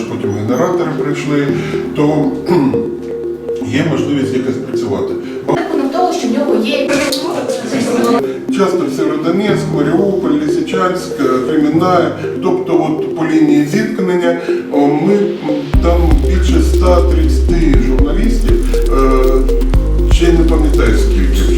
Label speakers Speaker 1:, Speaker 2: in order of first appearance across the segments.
Speaker 1: ж потім генератори прийшли, то є можливість якось працювати.
Speaker 2: того, що в нього є
Speaker 1: Часто в Сєвєродонецьк, Маріуполь, Лисичанськ, Кремінна, тобто от по лінії зіткнення ми там більше 130 журналістів, е, ще не пам'ятаю скільки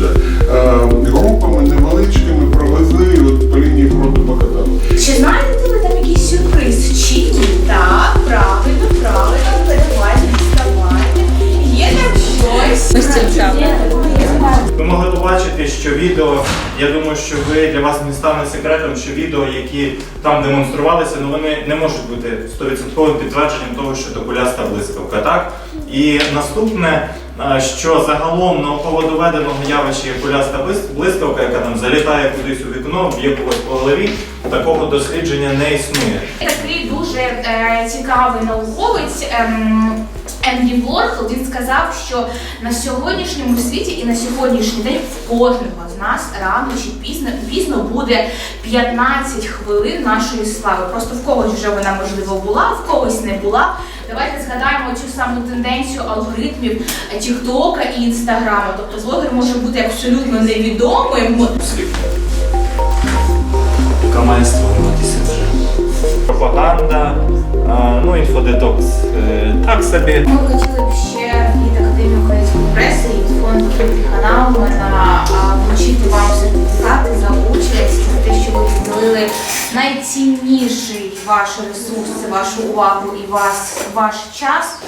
Speaker 3: побачити, що відео, я думаю, що ви для вас не стане секретом, що відео, які там демонструвалися, ну вони не можуть бути 100% підтвердженням того, що то куляста блискавка. Так? І наступне, е, що загалом науково доведеного явища як куляста блис- блискавка, яка там залітає кудись у вікно, б'є когось по голові, такого дослідження не існує.
Speaker 2: Такий дуже е, цікавий науковець. Ем, Енрі Ворхол, він сказав, що на сьогоднішньому світі і на сьогоднішній день в кожного з нас рано чи пізно пізно буде 15 хвилин нашої слави. Просто в когось вже вона можливо була, в когось не була. Давайте згадаємо цю саму тенденцію алгоритмів Тіктока і Інстаграма. Тобто блогер може бути абсолютно невідомим.
Speaker 3: яка Так собі.
Speaker 2: Ми хотіли б ще від Академії української преси і від фонду каналу на вручити вам сертифікати за участь, за те, що ви відділили найцінніший ваш ресурс, вашу увагу і вас, ваш час